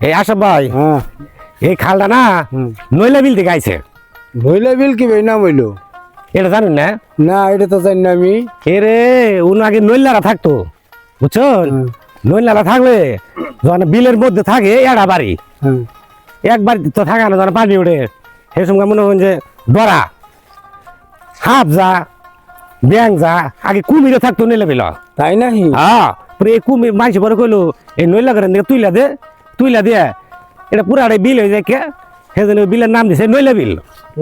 এই আশাফ ভাই। হ্যাঁ। এই খালটা না নইলা বিল থেকে আইছে। মহিলা বিল কি ভাই নাম হইল এটা জানেন না? না এটা তো জানি না আমি। এ রে উন আগে নইলারা থাকতো বুঝছ। নইলারা থাকলে যখন বিলের মধ্যে থাকে এড়া বাড়ি। একবার তো থাকে না যখন পানি উঠে সে সময় মনে হয় যে ডরা। হাফ যা ব্যাং যা আগে কুমিরে থাকতো নইলা বিল। তাই না হ্যাঁ পরে এই কুমির মাইসে পরে কইলো এই নইলা করে দিকে তুইলা দে তুইলা দিয়ে এটা পুরা বিল হয়ে যায় কে। সেজন্য বিলের নাম দিছে নইলা বিল।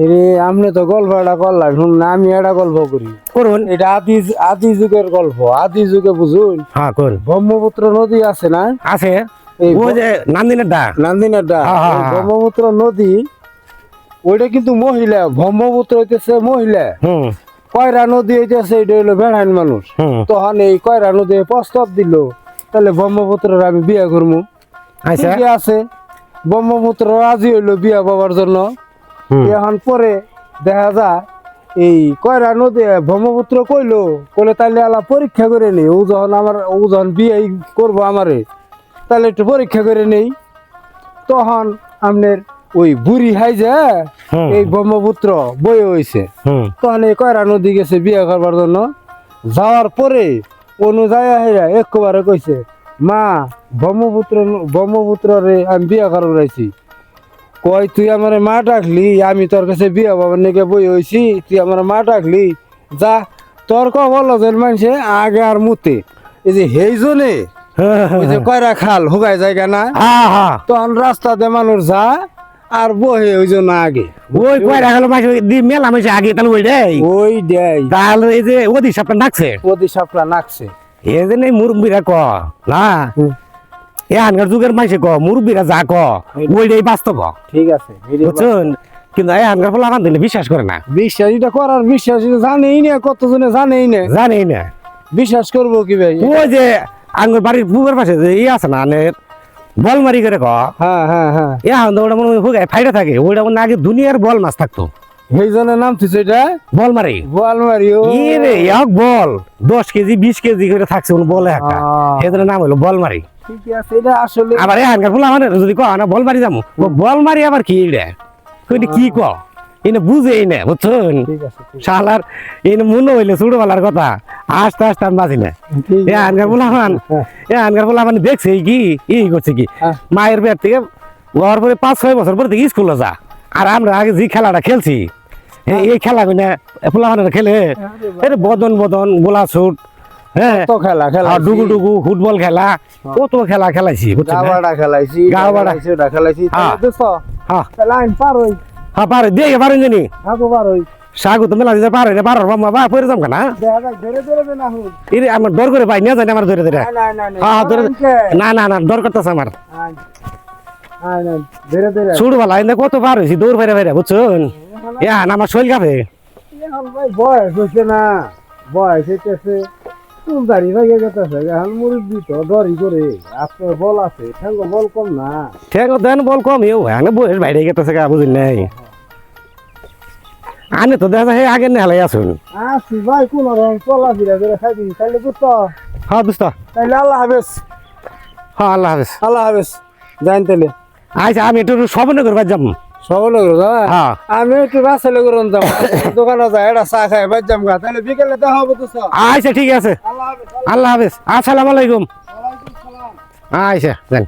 এরে আপনি তো গল্প এটা করলাম শুন না আমি এটা গল্প করি। করুন। এটা আদি আদি যুগের গল্প আদি যুগে বুঝুন। হ্যাঁ করুন। ব্রহ্মপুত্র নদী আছে না? আছে। এই ও যে নান্দিনের ডা নান্দিনের ডা হ্যাঁ, হ্যাঁ, হ্যাঁ। ব্রহ্মপুত্র নদী ওইটা কিন্তু মহিলা ব্রহ্মপুত্র হইতেছে মহিলা। হুম। কয়রা নদী হইতেছে এটা হইল বেড়াইন মানুষ। তখন এই কয়রা নদী প্রস্তাব দিল তাহলে ব্রহ্মপুত্রের আমি বিয়ে করব ঠিকই আছে। ব্রহ্মপুত্র রাজি হইল বিয়া বাবার জন্য। এখন পরে দেখা যায় এই কয়রা নদী ব্রহ্মপুত্র কইলো কইলে তাহলে আলা পরীক্ষা করে নেই। ও যখন আমার ও যখন বিয়ে করব আমারে তাহলে একটু পরীক্ষা করে নেই। তখন আপনার ওই বুড়ি হাই যে। এই ব্রহ্মপুত্র বই হয়েছে তখন এই কয়রা নদী গেছে বিয়ে করবার জন্য। যাওয়ার পরে অনুযায়ী একবারে কইছে মা ব্রহ্মপুত্র ব্রহ্মপুত্র রে আমি বিয়ে করবার রাইছি কই তুই আমার মা ডাকলি আমি তোর কাছে বিয়ে বাবার নাকি বই হয়েছি তুই আমার মা ডাকলি। যা তোর ক বলো যে মানুষে আগে আর মুতে। এই যে হেই জনে কয়রা খাল হুগাই জায়গা না? তখন রাস্তাতে মানুষ যা আর বহে ওই জন্য আগে। ওই কয় রাখালো মাসে দি মেলা মাসে আগে তাহলে ওই রে ওই দেয়। তাহলে এই যে ওদি সাপটা ডাকছে ওদি সাপটা নাকছে। নেই মুরব্বীরা ক না? এ আনকার যুগের মাসে ক মুরব্বীরা যা ক ওইটাই বাস্তব। ঠিক আছে বুঝছেন? কিন্তু এই আনকার ফলে আমার দিলে বিশ্বাস করে না। বিশ্বাস এটা করার বিশ্বাস এটা জানেই না কতজনে জানেই না। জানেই না। বিশ্বাস করব কি ভাই? ওই যে আঙ্গুর বাড়ির পুকুর পাশে যে ই আছে না বল মারি করে ক হ্যাঁ হ্যাঁ হ্যাঁ। এ হান ওটা মনে হয় ফাইটা থাকে ওইটা মনে আগে দুনিয়ার বল মাছ থাকতো। নাম তুই এটা? বল মারি ও। রে এক বল। দশ কেজি বিশ কেজি করে থাকছে বলে একটা। নাম হলো বল মারি ঠিক আছে এটা আসলে আবার ফুলা মানে যদি কয় না বল মারি যাব বল মারি আবার কি রে? কইনি কি ক এনে বুঝেই না বুঝছেন? শালার এনে মনে হইলে ছোটবেলার কথা। আস্তে আস্তে আমি বাঁচি না। এ আনকার ফুলা মান এ আনকার ফুলা মানে দেখছে কি ই করছে কি? হ্যাঁ। মায়ের পেট থেকে ওর পরে পাঁচ ছয় বছর পর থেকে স্কুলে যা। আর আমরা আগে যে খেলাটা খেলছি এই খেলা কিনা মানে খেলে এটা বদন বদন গোলা ছুট হ্যাঁ খেলা খেলা ডুগু ডুগু ফুটবল খেলা কত খেলা খেলাইছি বুঝছেন না? খেলাইছি গাওয়াড়া। খেলাইছি, হ্যাঁ। হ্যাঁ। লাইন পার হই। হ্যাঁ পারে দিয়ে পারেন জানি। হাগো পার হই। সাগু তো মেলা দিতে পারে না পারো বাবা বা পরে যাম না দে এই আমার ডর করে পাই না জানি আমার ধরে ধরে। না না না না হ্যাঁ ধরে না না না ডর করতেছে আমার। ছোট এনে কত পার হয়েছি দৌড় ফেরে ফেরে বুঝছেন? এ আন আমার শৈল কাপে বয়স হচ্ছে না। বয়স হইতেছে যেতেছে এখন মুরব্বী তো করে আপনার বল আছে ঠেঙ্গ বল কম না। ঠিক দেন বল কম। ইউ হ্যাঁ বয়স বাইরে গেতেছে গা বুঝুন নাই। আনে তো দেখা যায় আগে নেহালাই আসুন। আসি ভাই কোন রকম চলাফেরা করে খাই দিই বুঝতো হ্যাঁ দোস্ত তাইলে আল্লাহ হাফেজ। হ্যাঁ আল্লাহ হাফেজ। আল্লাহ হাফেজ। জান তাইলে। আচ্ছা আমি একটু সবনে করবার করো দাদা? হ্যাঁ। আমি একটু রাস্তালে করুন যাম দোকানে যাই এটা চা খাই বাদ যাম গা। তাহলে বিকেলে দেখা হবে তো স্যার। আচ্ছা ঠিক আছে। আল্লাহ হাফেজ। আল্লাহ হাফেজ। আসসালামু আলাইকুম। ওয়ালাইকুম সালাম। আচ্ছা যান